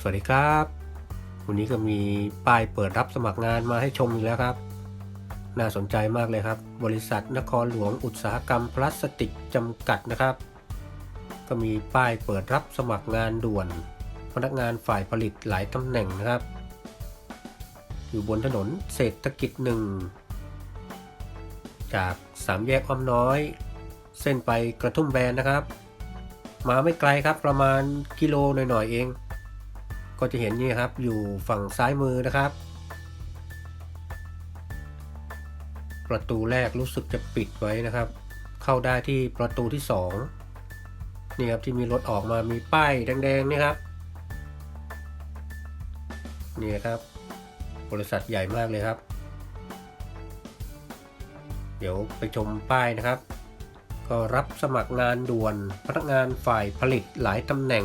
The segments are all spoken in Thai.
สวัสดีครับ วันนี้ก็มีป้ายเปิดรับสมัครงานมาให้ชมอีกแล้วครับ น่าสนใจมากเลยครับ บริษัทนครหลวงอุตสาหกรรมพลาสติกจำกัดนะครับ ก็มีป้ายเปิดรับสมัครงานด่วน พนักงานฝ่ายผลิตหลายตำแหน่งนะครับ อยู่บนถนนเศรษฐกิจหนึ่งจากสามแยกอ้อมน้อย เส้นไปกระทุ่มแบนนะครับ มาไม่ไกลครับประมาณกิโลหน่อยๆเอง ก็จะเห็นนี่ครับอยู่ฝั่งซ้ายมือนะครับ ประตูแรกรู้สึกจะปิดไว้นะครับ เข้าได้ที่ประตูที่ 2 นี่ครับที่มีรถออกมามีป้ายแดงๆนี่ครับนี่ครับ บริษัทใหญ่มากเลยครับ เดี๋ยวไปชมป้ายนะครับ ก็รับสมัครงานด่วนพนักงานฝ่ายผลิตหลายตำแหน่ง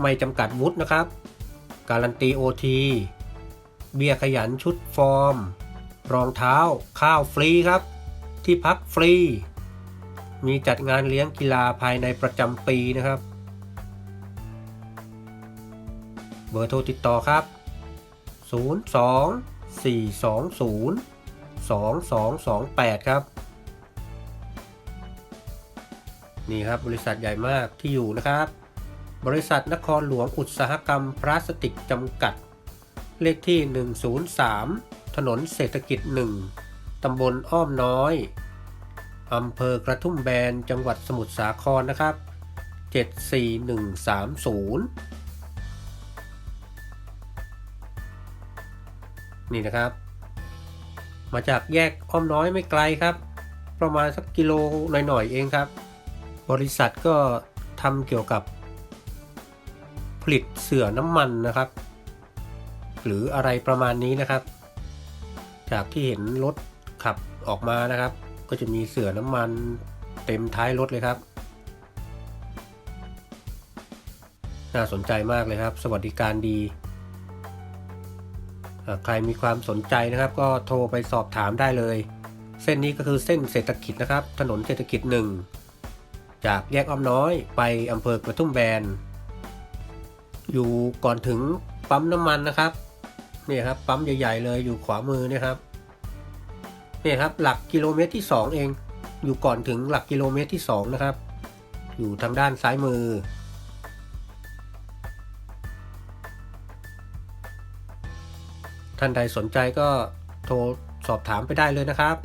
ไม่จำกัดวุฒินะครับ การันตี OT เบียขยันชุดฟอร์ม รองเท้า ข้าวฟรีครับ ที่พักฟรี มีจัดงานเลี้ยงกีฬาภายในประจำปีนะครับ เบอร์โทรติดต่อครับ 02 420 2228 ครับ นี่ครับบริษัทใหญ่มากที่อยู่นะครับ บริษัทนครหลวงอุตสาหกรรมพลาสติกจำกัด เลขที่ 103 ถนนเศรษฐกิจ 1 ตำบลอ้อมน้อยอำเภอกระทุ่มแบนจังหวัดสมุทรสาครนะครับ 74130 นี่นะครับ มาจากแยกอ้อมน้อยไม่ไกลครับ ประมาณสักกิโลหน่อยๆเองครับ บริษัทก็ทำเกี่ยวกับ ผลิตเสื่อน้ำมันนะครับ หรืออะไรประมาณนี้นะครับ จากที่เห็นรถขับออกมานะครับ ก็จะมีเสื่อน้ำมันเต็มท้ายรถเลยครับน่าสนใจมากเลยครับ สวัสดิการดี ใครมีความสนใจนะครับ ก็โทรไปสอบถามได้เลย เส้นนี้ก็คือเส้นเศรษฐกิจนะครับ ถนนเศรษฐกิจหนึ่งจากแยกอ้อมน้อยไปอำเภอกระทุ่มแบน อยู่ก่อนถึงปั๊มน้ำมันนะครับนี่ครับปั๊มใหญ่ ๆ เลยอยู่ขวามือนี่ครับนี่ครับหลักกิโลเมตรที่ 2 เอง อยู่ก่อนถึงหลักกิโลเมตรที่ 2 นะครับ อยู่ทางด้านซ้ายมือ ท่านใดสนใจก็โทรสอบถามไปได้เลยนะครับ